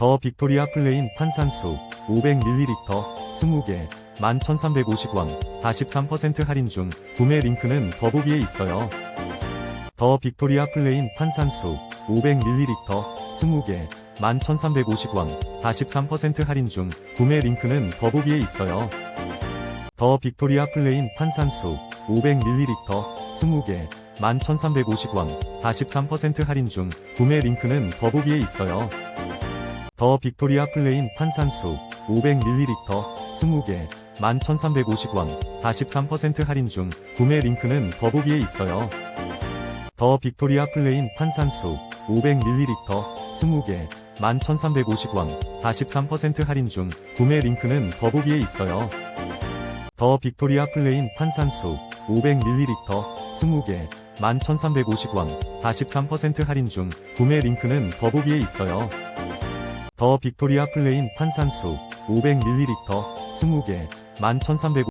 더 빅토리아 플레인 탄산수 500ml 20개 11,350원 43% 할인 중 구매 링크는 더보기에 있어요. 더 빅토리아 플레인 탄산수 500ml 20개 11,350원 43% 할인 중 구매 링크는 더보기에 있어요. 더 빅토리아 플레인 탄산수 500ml 20개 11,350원 43% 할인 중 구매 링크는 더보기에 있어요. 더 빅토리아 플레인 탄산수 500ml 20개 11,350원 43% 할인 중 구매 링크는 더보기에 있어요. 더 빅토리아 플레인 탄산수 500ml 20개 11,350원 43% 할인 중 구매 링크는 더보기에 있어요. 더 빅토리아 플레인 탄산수 500ml 20개 11,350원 43% 할인 중 구매 링크는 더보기에 있어요. 더 빅토리아 플레인 탄산수 500ml 20개 11,350원